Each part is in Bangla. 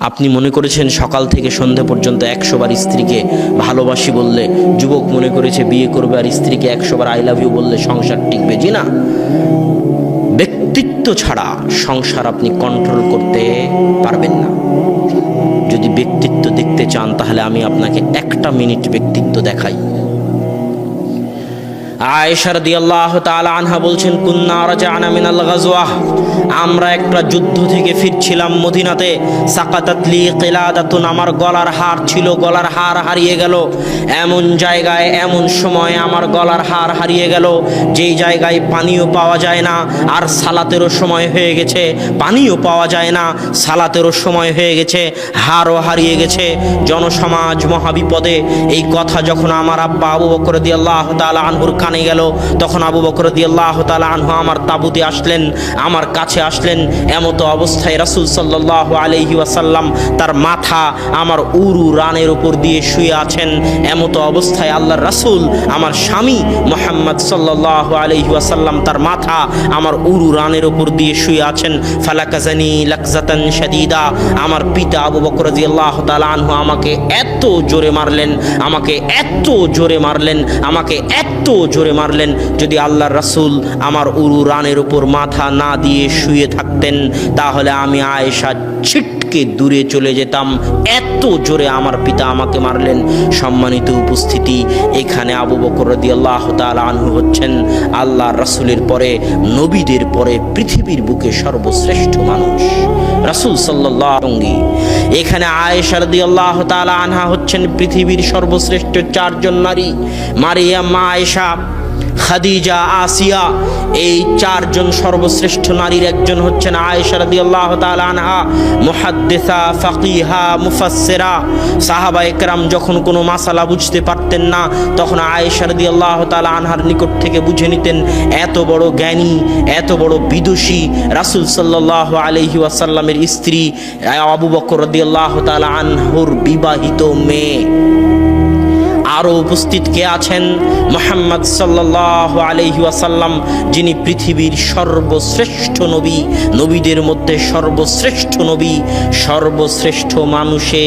আপনি মনে করেছেন সকাল থেকে সন্ধে পর্যন্ত একশোবার স্ত্রীকে ভালোবাসি বললে যুবক মনে করেছে বিয়ে করবে আর স্ত্রীকে একশোবার আই লাভ ইউ বললে সংসার টিকবে? জি না। ব্যক্তিত্ব ছাড়া সংসার আপনি কন্ট্রোল করতে পারবেন না। যদি ব্যক্তিত্ব দেখতে চান, তাহলে আমি আপনাকে একটা মিনিট ব্যক্তিত্ব দেখাই। আয়েশা রাদিয়াল্লাহু তাআলা আনহা বলছেন, কুন্না রাজানা মিনাল গাজওয়াহ আমরা একটা যুদ্ধ থেকে ফিরছিলাম মদিনাতে। সাকাতাতলি কিলাদাতুন, আমার গলার হার ছিল, গলার হার হারিয়ে গেল। এমন জায়গায়, এমন সময় আমার গলার হার হারিয়ে গেল, যেই জায়গায় পানিও পাওয়া যায় না, আর সালাতেরও সময় হয়ে গেছে। পানিও পাওয়া যায় না, সালাতেরও সময় হয়ে গেছে, হারও হারিয়ে গেছে। জনসমাজ মহাবিপদে, এই কথা যখন আমার আব্বা আবু বকর রাদিয়াল্লাহু তাআলা আনহুর কানে গেল। তখন আবু বকর রাদিয়াল্লাহু তাআলা আনহু আমার তাবুতে আসলেন, আমার কাছে আসলেন। এমতো অবস্থায় রাসূল সাল্লাল্লাহু আলাইহি ওয়াসাল্লাম তার মাথা আমার উরু রানের উপর দিয়ে শুয়ে আছেন। এমতো অবস্থায় আল্লাহর রাসূল আমার স্বামী মোহাম্মদ সাল্লাল্লাহু আলাইহি ওয়াসাল্লাম তার মাথা আমার উরু রানের উপর দিয়ে শুয়ে আছেন। ফালাকাজানি লাকজাতান শাদীদা। আমার পিতা আবু বকর রাদিয়াল্লাহু তালা আনহু আমাকে এত জোরে মারলেন, আমাকে এত জোরে মারলেন, আমাকে এত জোরে মারলেন, যদি আল্লাহর রাসূল আমার উরু রানের উপর মাথা না দিয়ে শুয়ে থাকতেন, তাহলে আমি আয়েশা ছিটকে দূরে চলে যেতাম। এত জোরে আমার পিতা আমাকে মারলেন। সম্মানিত উপস্থিতি, এখানে আবু বকর রাদিয়াল্লাহু তাআলা আনহু হচ্ছেন আল্লাহর রাসূলের পরে, নবীদের পরে পৃথিবীর বুকে সর্বশ্রেষ্ঠ মানুষ। রাসূল সাল্লি সঙ্গী এখানে আয়েশা আল্লাহ তাআলা আনহা হচ্ছেন পৃথিবীর সর্বশ্রেষ্ঠ চারজন নারী। মারিয়া মা আয়েশা খাদিজা, আসিয়া এই চারজন সর্বশ্রেষ্ঠ নারীর একজন হচ্ছেন আয়েশা তাআলা আনহা ফাকিহা সাহাবা একরাম যখন কোনো মাসালা বুঝতে পারতেন না, তখন আয়েশা আল্লাহ তাআলা আনহার নিকট থেকে বুঝে নিতেন, এত বড় জ্ঞানী, এত বড় বিদুষী রাসূল সাল্লাল্লাহু আলাইহি ওয়াসাল্লামের স্ত্রী, আবু বকর রাদিয়াল্লাহু তাআলা আনহুর বিবাহিত মেয়ে। আরও উপস্থিত কে আছেন? মোহাম্মদ সাল্লাহ আলহি যিনি পৃথিবীর সর্বশ্রেষ্ঠ নবী, নবীদের মধ্যে সর্বশ্রেষ্ঠ নবী, সর্বশ্রেষ্ঠ মানুষে,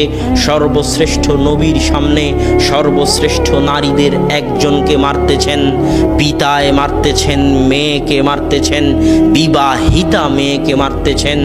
সর্বশ্রেষ্ঠ নবীর সামনে সর্বশ্রেষ্ঠ নারীদের একজনকে মারতেছেন, পিতায় মারতেছেন, মেয়েকে মারতেছেন, বিবাহিতা মেয়েকে মারতেছেন,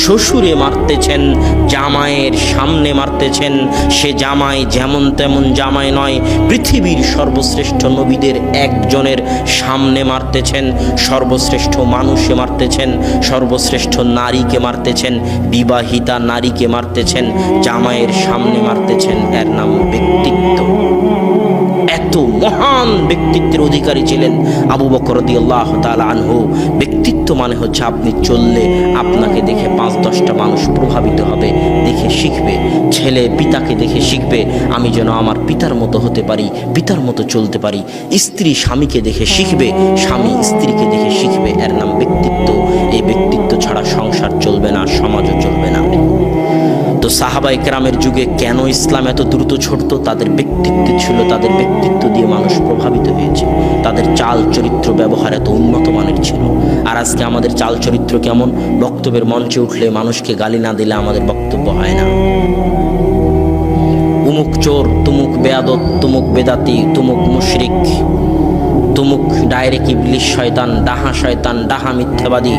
শ্বশুরে মারতেছেন, জামাইয়ের সামনে মারতেছেন। সে জামাই যেমন তেমন জামাই নয় পৃথিবীর সর্বশ্রেষ্ঠ নবীদের একজনের সামনে মারতেছেন, সর্বশ্রেষ্ঠ মানুষে মারতেছেন, সর্বশ্রেষ্ঠ নারীকে মারতেছেন, বিবাহিতা নারীকে মারতেছেন, জামাইয়ের সামনে মারতেছেন, এর নাম ব্যক্তিত্ব। মহান ব্যক্তিত্বের অধিকারী ছিলেন আবু বকর আল্লাহ আনহু। ব্যক্তিত্ব মানে হচ্ছে আপনি চললে আপনাকে দেখে পাঁচ, দশটা মানুষ প্রভাবিত হবে, দেখে শিখবে। ছেলে পিতাকে দেখে শিখবে, আমি যেন আমার পিতার মতো হতে পারি, পিতার মতো চলতে পারি। স্ত্রী স্বামীকে দেখে শিখবে, স্বামী স্ত্রীকে দেখে শিখবে, এর নাম ব্যক্তিত্ব। এই ব্যক্তিত্ব ছাড়া সংসার চলবে না, সমাজও চলবে না। তো সাহাবা একরামের যুগে কেন ইসলাম এত দ্রুত ছড়তো? তাদের ব্যক্তিত্ব ছিল, তাদের ব্যক্তিত্ব দিয়ে মানুষ প্রভাবিত হয়েছে। তাদের চাল চরিত্র ব্যবহার এত উন্নত মানের ছিল। আর আজকে আমাদের চাল চরিত্র কেমন? বক্তব্যের মঞ্চে উঠলে মানুষকে গালি না দিলে আমাদের বক্তব্য হয় না। উমুক চোর, তুমুক বেয়াদত তুমুক বেদাতি, তুমুক মুশরিক। তুমুক ডাইরেক্ট ইবলিশ শয়তান, ডাহা শয়তান, ডাহা মিথ্যাবাদী।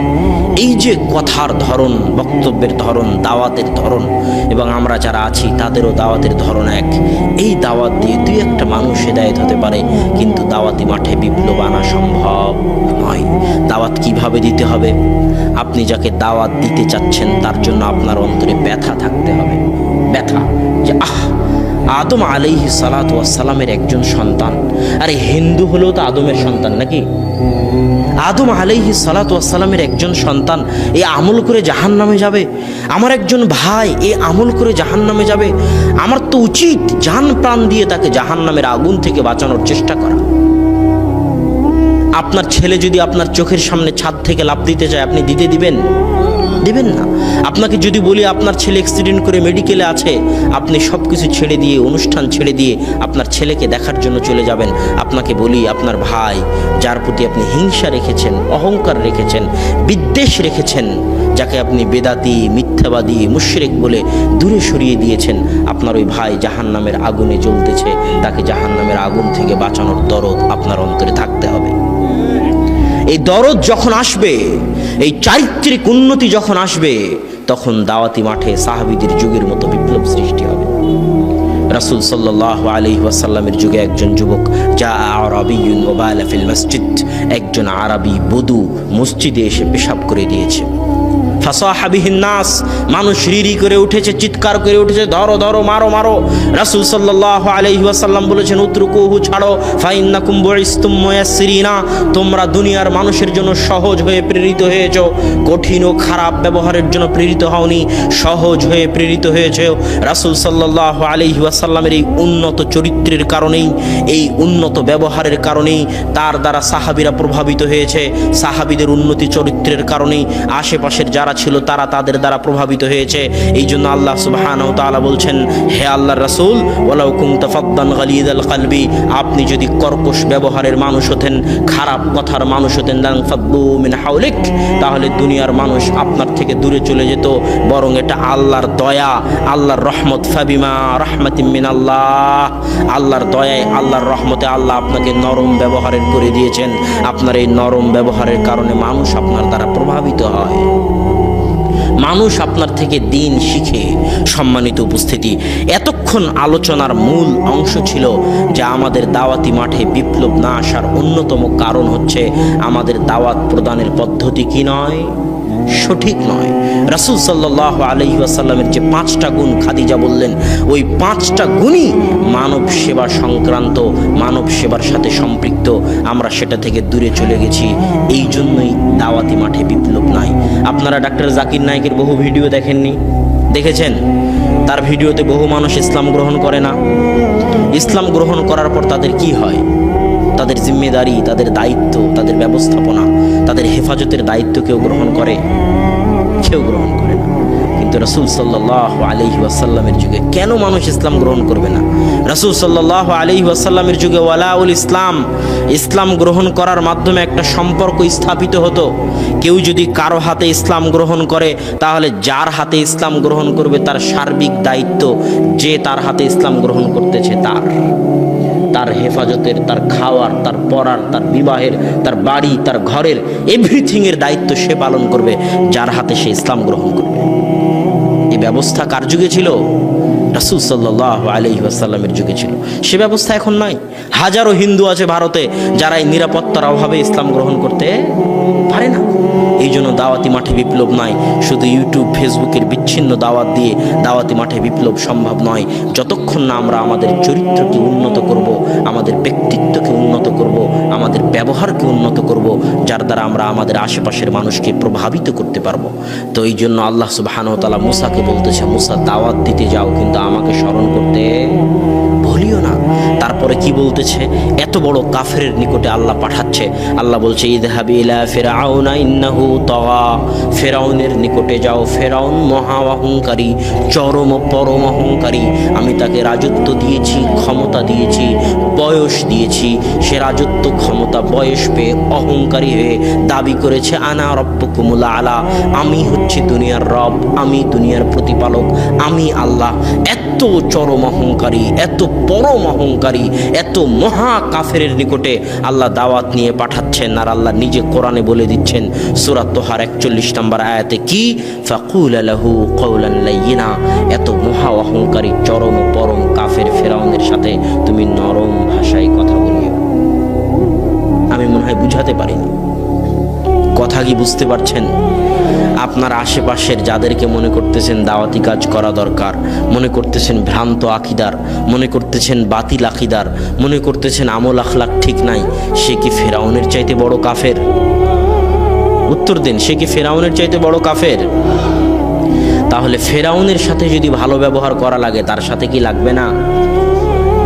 এই যে কথার ধরন, বক্তব্যের ধরন, দাওয়াতের ধরন, এবং আমরা যারা আছি, তাদেরও দাওয়াতের ধরন এক। এই দাওয়াত দিয়ে দুই একটা মানুষ হেদায়ত হতে পারে, কিন্তু দাওয়াতি মাঠে বিপ্লব আনা সম্ভব নয়। দাওয়াত কীভাবে দিতে হবে? আপনি যাকে দাওয়াত দিতে চাচ্ছেন, তার জন্য আপনার অন্তরে ব্যথা থাকতে হবে। ব্যথা। আদম আলাইহি সালামের একজন সন্তান। আরে হিন্দু হলেও তো আদমের সন্তান নাকি? আদম আলাইহি সালামের একজন সন্তান, এ আমল করে জাহান নামে যাবে। আমার একজন ভাই, এ আমল করে জাহান নামে যাবে। আমার তো উচিত জান প্রাণ দিয়ে তাকে জাহান নামের আগুন থেকে বাঁচানোর চেষ্টা করা। আপনার ছেলে যদি আপনার চোখের সামনে ছাদ থেকে লাভ দিতে চায়, আপনি দিতে দিবেন? দেবেন না। আপনাকে যদি বলি আপনার ছেলে অ্যাক্সিডেন্ট করে মেডিকেলে আছে, আপনি সব কিছু ছেড়ে দিয়ে, অনুষ্ঠান ছেড়ে দিয়ে আপনার ছেলেকে দেখার জন্য চলে যাবেন। আপনাকে বলি আপনার ভাই, যার প্রতি আপনি হিংসা রেখেছেন, অহংকার রেখেছেন, বিদ্বেষ রেখেছেন, যাকে আপনি বেদাতি, মিথ্যাবাদী, মুশরিক বলে দূরে সরিয়ে দিয়েছেন, আপনার ওই ভাই জাহান নামের আগুনে জ্বলতেছে, তাকে জাহান নামের আগুন থেকে বাঁচানোর দরদ আপনার অন্তরে থাকতে হবে। এই দরদ যখন আসবে এই চারিত্রিক উন্নতি যখন আসবে, তখন দাওয়াতি মাঠে সাহাবিদের যুগের মতো বিপ্লব সৃষ্টি হবে। রাসুল সাল্লাহ আলী যুগে একজন যুবক যা আরবি মোবাইল ফিল মসজিদ, একজন আরবি বধু মসজিদে এসে পেশাব করে দিয়েছে। ফাসাহাবিহিন নাস, মানুষ রিরি করে উঠেছে, চিৎকার করে উঠেছে, ধরো ধরো, মারো মারো। রাসূল সাল্লাল্লাহু আলাইহি ওয়াসাল্লাম বলেছেন উতরুকুহু ছাড়ো, ফাইন্নাকুম বুইসতুম মুয়াসসিরিনা, তোমরা দুনিয়ার মানুষের জন্য সহজ হয়ে প্রেরিত হয়েছ। কঠিন ও খারাপ ব্যবহারের জন্য প্রেরিত হওনি, সহজ হয়ে প্রেরিত হয়েছে। রাসূল সাল্লাল্লাহু আলাইহি ওয়াসাল্লামের এই উন্নত চরিত্রের কারণেই, এই উন্নত ব্যবহারের কারণেই তার দ্বারা সাহাবিরা প্রভাবিত হয়েছে। সাহাবীদের উন্নতি চরিত্রের কারণেই, আশেপাশের যারা ছিল, তারা তাদের দ্বারা প্রভাবিত হয়েছে। এই জন্য আল্লাহ সুবহানাহু তাআলা বলছেন, হে আল্লাহ রাসূল, ওয়ালাউ কুনতা ফাদ্দান গালিদাল কলবি, আপনি যদি কর্কশ ব্যবহারের মানুষ হতেন, খারাপ কথার মানুষ হতেন মিন হাওলিক, তাহলে দুনিয়ার মানুষ আপনার থেকে দূরে চলে যেত, বরং এটা আল্লাহর দয়া, আল্লাহর রহমত। ফাবিমা রাহমাতিম মিন আল্লাহ আল্লাহর দয়ায়, আল্লাহর রহমতে আল্লাহ আপনাকে নরম ব্যবহারের করে দিয়েছেন। আপনার এই নরম ব্যবহারের কারণে মানুষ আপনার দ্বারা প্রভাবিত হয়। মানুষ আপনার থেকে দিন শিখে সম্মানিত উপস্থিতি। এতক্ষণ আলোচনার মূল অংশ ছিল যা আমাদের দাওয়াতি মাঠে বিপ্লব না আসার অন্যতম কারণ হচ্ছে আমাদের দাওয়াত প্রদানের পদ্ধতি কি নয়? সঠিক নয়। রাসুল সাল্লাহ আলহি আসাল্লামের যে পাঁচটা গুণ খাদিজা বললেন, ওই পাঁচটা গুণই মানব সেবা সংক্রান্ত, মানব সেবার সাথে সম্পৃক্ত। আমরা সেটা থেকে দূরে চলে গেছি। এই জন্যই দাওয়াতি মাঠে বিপ্লব নাই। আপনারা ডাক্তার জাকির নায়কের বহু ভিডিও দেখেননি? দেখেছেন? তার ভিডিওতে বহু মানুষ ইসলাম গ্রহণ করে না। ইসলাম গ্রহণ করার পর তাদের কি হয়? তাদের জিম্মেদারি, তাদের দায়িত্ব, তাদের ব্যবস্থাপনা, তাদের হেফাজতের দায়িত্ব কেউ গ্রহণ করে? কেউ গ্রহণ করে না। কিন্তু রাসুল সাল্লাহ আলহি ওয়াসাল্লামের যুগে কেন মানুষ ইসলাম গ্রহণ করবে না? রাসুল সাল্লাহ আলহি ওয়াসাল্লামের যুগে ওয়ালাউল ইসলাম ইসলাম গ্রহণ করার মাধ্যমে একটা সম্পর্ক স্থাপিত হতো। কেউ যদি কারও হাতে ইসলাম গ্রহণ করে, তাহলে যার হাতে ইসলাম গ্রহণ করবে তার সার্বিক দায়িত্ব যে তার হাতে ইসলাম গ্রহণ করতেছে তার। তার হেফাজতের, তার খাওয়ার, তার পড়ার, তার বিবাহের, তার বাড়ি, তার ঘরের এভরিথিংয়ের দায়িত্ব সে পালন করবে, যার হাতে সে ইসলাম গ্রহণ করবে। এই ব্যবস্থা কার যুগে ছিল? রাসুল সাল্লাহ আলহি আসাল্লামের যুগে ছিল। সে ব্যবস্থা এখন নাই। হাজারো হিন্দু আছে ভারতে যারা এই নিরাপত্তার অভাবে ইসলাম গ্রহণ করতে পারে না। এই জন্য দাওয়াতি মাঠে বিপ্লব নয় শুধু ইউটিউব ফেসবুকের বিচ্ছিন্ন দাওয়াত দিয়ে দাওয়াতি মাঠে বিপ্লব সম্ভব নয়। যতক্ষণ না আমরা আমাদের চরিত্রকে উন্নত করব, আমাদের ব্যক্তিত্বকে উন্নত করব, আমাদের ব্যবহারকে উন্নত করব, যার দ্বারা আমরা আমাদের আশেপাশের মানুষকে প্রভাবিত করতে পারব। তো এই জন্য আল্লাহ সুবাহানও তালা মুসাকে বলতেছে, মুসা, দাওয়াত দিতে যাও, কিন্তু আমাকে স্মরণ করতে তারপরে কি বলতেছে? এত বড় কাফের নিকটে আল্লাহ পাঠাচ্ছে। আল্লাহ বলছে, ইদহাবি ফেরাউনা ইন্নাহু ফেরাউনের নিকটে যাও। ফেরাউন মহা অহংকারী, চরম পরম অহংকারী। আমি তাকে রাজত্ব দিয়েছি, ক্ষমতা দিয়েছি, বয়স দিয়েছি। সে রাজত্ব ক্ষমতা, বয়স পেয়ে অহংকারী হয়ে দাবি করেছে, আনা রব্বকুমুলা আলা। আমি হচ্ছে দুনিয়ার রব, আমি দুনিয়ার প্রতিপালক, আমি আল্লাহ। এত চরম অহংকারী, এত পরম অহংকারী, এত মহা কাফের নিকটে আল্লাহ দাওয়াত নিয়ে পাঠাচ্ছেন আর আল্লাহ নিজে কোরআনে বলে দিচ্ছেন সুরাত তোহার একচল্লিশ নম্বর আয়াতে কি? ফাকুল আলাহু কৌলান লাইয়িনা, এত মহা অহংকারী, চরম পরম কাফের ফেরাউনের সাথে তুমি নরম ভাষায় কথা বলিও। আমি মনে হয় বুঝাতে পারিনি। কথা কি বুঝতে পারছেন? আপনার আশেপাশের যাদেরকে মনে করতেছেন দাওয়াতি কাজ করা দরকার, মনে করতেছেন ভ্রান্ত আকিদার, মনে করতেছেন বাতিল আকিদার, মনে করতেছেন আমল আখলাক ঠিক নাই, সে কি ফেরাউনের চাইতে বড় কাফের? উত্তর দিন, সে কি ফেরাউনের চাইতে বড় কাফের? তাহলে ফেরাউনের সাথে যদি ভালো ব্যবহার করা লাগে, তার সাথে কি লাগবে না?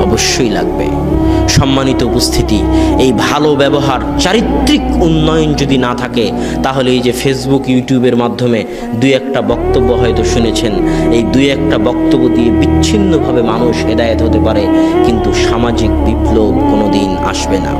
অবশ্যই লাগবে। সম্মানিত উপস্থিতি, এই ভালো ব্যবহার, চারিত্রিক উন্নয়ন যদি না থাকে, তাহলে এই যে ফেসবুক ইউটিউবের মাধ্যমে দুই একটা বক্তব্য হয়তো শুনেছেন। এই দুই একটা বক্তব্য দিয়ে বিচ্ছিন্নভাবে মানুষ হেদায়ত হতে পারে, কিন্তু সামাজিক বিপ্লব কোনোদিন আসবে না।